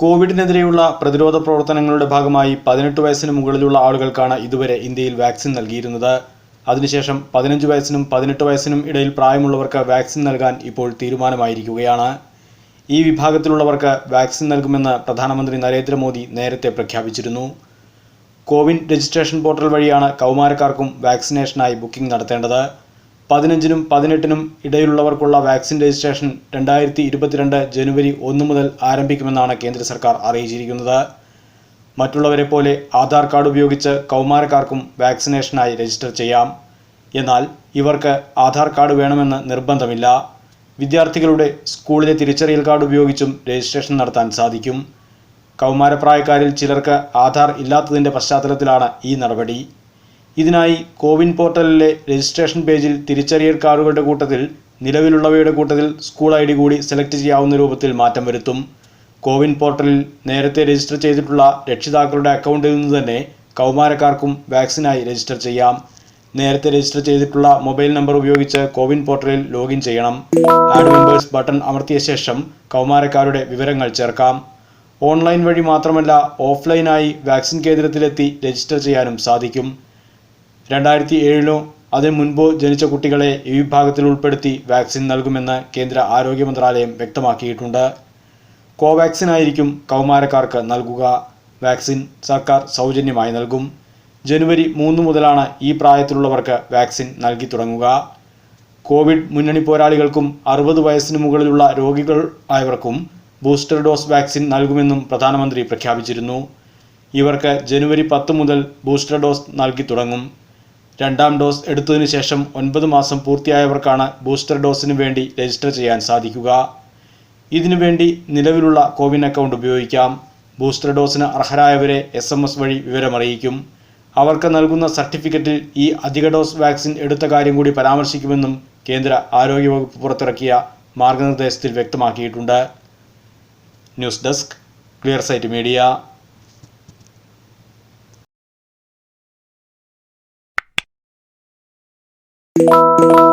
കോവിഡിനെതിരെയുള്ള പ്രതിരോധ പ്രവർത്തനങ്ങളുടെ ഭാഗമായി പതിനെട്ട് വയസ്സിന് മുകളിലുള്ള ആളുകൾക്കാണ് ഇതുവരെ ഇന്ത്യയിൽ വാക്സിൻ നൽകിയിരുന്നത്. അതിനുശേഷം പതിനഞ്ച് വയസ്സിനും പതിനെട്ട് വയസ്സിനും ഇടയിൽ പ്രായമുള്ളവർക്ക് വാക്സിൻ നൽകാൻ ഇപ്പോൾ തീരുമാനമായിരിക്കുകയാണ്. ഈ വിഭാഗത്തിലുള്ളവർക്ക് വാക്സിൻ നൽകുമെന്ന് പ്രധാനമന്ത്രി നരേന്ദ്രമോദി നേരത്തെ പ്രഖ്യാപിച്ചിരുന്നു. കോവിൻ രജിസ്ട്രേഷൻ പോർട്ടൽ വഴിയാണ് കൗമാരക്കാർക്കും വാക്സിനേഷനായി ബുക്കിംഗ് നടത്തേണ്ടത്. പതിനഞ്ചിനും പതിനെട്ടിനും ഇടയിലുള്ളവർക്കുള്ള വാക്സിൻ രജിസ്ട്രേഷൻ രണ്ടായിരത്തി ഇരുപത്തിരണ്ട് ജനുവരി ഒന്ന് മുതൽ ആരംഭിക്കുമെന്നാണ് കേന്ദ്ര സർക്കാർ അറിയിച്ചിരിക്കുന്നത്. മറ്റുള്ളവരെ പോലെ ആധാർ കാർഡ് ഉപയോഗിച്ച് കൗമാരക്കാർക്കും വാക്സിനേഷനായി രജിസ്റ്റർ ചെയ്യാം. എന്നാൽ ഇവർക്ക് ആധാർ കാർഡ് വേണമെന്ന് നിർബന്ധമില്ല. വിദ്യാർത്ഥികളുടെ സ്കൂളിലെ തിരിച്ചറിയൽ കാർഡ് ഉപയോഗിച്ചും രജിസ്ട്രേഷൻ നടത്താൻ സാധിക്കും. കൗമാരപ്രായക്കാരിൽ ചിലർക്ക് ആധാർ ഇല്ലാത്തതിന്റെ പശ്ചാത്തലത്തിലാണ് ഈ നടപടി. ഇതിനായി കോവിൻ പോർട്ടലിലെ രജിസ്ട്രേഷൻ പേജിൽ തിരിച്ചറിയൽ കാർഡുകളുടെ കൂട്ടത്തിൽ നിലവിലുള്ളവയുടെ കൂട്ടത്തിൽ സ്കൂൾ ഐ ഡി കൂടി സെലക്ട് ചെയ്യാവുന്ന രൂപത്തിൽ മാറ്റം വരുത്തും. കോവിൻ പോർട്ടലിൽ നേരത്തെ രജിസ്റ്റർ ചെയ്തിട്ടുള്ള രക്ഷിതാക്കളുടെ അക്കൗണ്ടിൽ നിന്ന് തന്നെ കൗമാരക്കാർക്കും വാക്സിനായി രജിസ്റ്റർ ചെയ്യാം. നേരത്തെ രജിസ്റ്റർ ചെയ്തിട്ടുള്ള മൊബൈൽ നമ്പർ ഉപയോഗിച്ച് കോവിൻ പോർട്ടലിൽ ലോഗിൻ ചെയ്യണം. ആഡ് മെമ്പേഴ്സ് ബട്ടൺ അമർത്തിയ ശേഷം കൗമാരക്കാരുടെ വിവരങ്ങൾ ചേർക്കാം. ഓൺലൈൻ വഴി മാത്രമല്ല ഓഫ്ലൈനായി വാക്സിൻ കേന്ദ്രത്തിലെത്തി രജിസ്റ്റർ ചെയ്യാനും സാധിക്കും. രണ്ടായിരത്തി ഏഴിലോ അതിനു മുൻപോ ജനിച്ച കുട്ടികളെ ഈ വിഭാഗത്തിൽ ഉൾപ്പെടുത്തി വാക്സിൻ നൽകുമെന്ന് കേന്ദ്ര ആരോഗ്യ മന്ത്രാലയം വ്യക്തമാക്കിയിട്ടുണ്ട്. കോവാക്സിൻ ആയിരിക്കും കൗമാരക്കാർക്ക് നൽകുക. വാക്സിൻ സർക്കാർ സൗജന്യമായി നൽകും. ജനുവരി മൂന്ന് മുതലാണ് ഈ പ്രായത്തിലുള്ളവർക്ക് വാക്സിൻ നൽകി തുടങ്ങുക. കോവിഡ് മുന്നണി പോരാളികൾക്കും അറുപത് വയസ്സിന് മുകളിലുള്ള രോഗികൾ ആയവർക്കും ബൂസ്റ്റർ ഡോസ് വാക്സിൻ നൽകുമെന്നും പ്രധാനമന്ത്രി പ്രഖ്യാപിച്ചിരുന്നു. ഇവർക്ക് ജനുവരി പത്ത് മുതൽ ബൂസ്റ്റർ ഡോസ് നൽകി തുടങ്ങും. രണ്ടാം ഡോസ് എടുത്തതിനു ശേഷം ഒൻപത് മാസം പൂർത്തിയായവർക്കാണ് ബൂസ്റ്റർ ഡോസിനു വേണ്ടി രജിസ്റ്റർ ചെയ്യാൻ സാധിക്കുക. ഇതിനുവേണ്ടി നിലവിലുള്ള കോവിൻ അക്കൗണ്ട് ഉപയോഗിക്കാം. ബൂസ്റ്റർ ഡോസിന് അർഹരായവരെ എസ് എം എസ് വഴി വിവരമറിയിക്കും. അവർക്ക് നൽകുന്ന സർട്ടിഫിക്കറ്റിൽ ഈ അധിക ഡോസ് വാക്സിൻ എടുത്ത കാര്യം കൂടി പരാമർശിക്കുമെന്നും കേന്ദ്ര ആരോഗ്യവകുപ്പ് പുറത്തിറക്കിയ മാർഗനിർദ്ദേശത്തിൽ വ്യക്തമാക്കിയിട്ടുണ്ട്. News desk clear site media. Música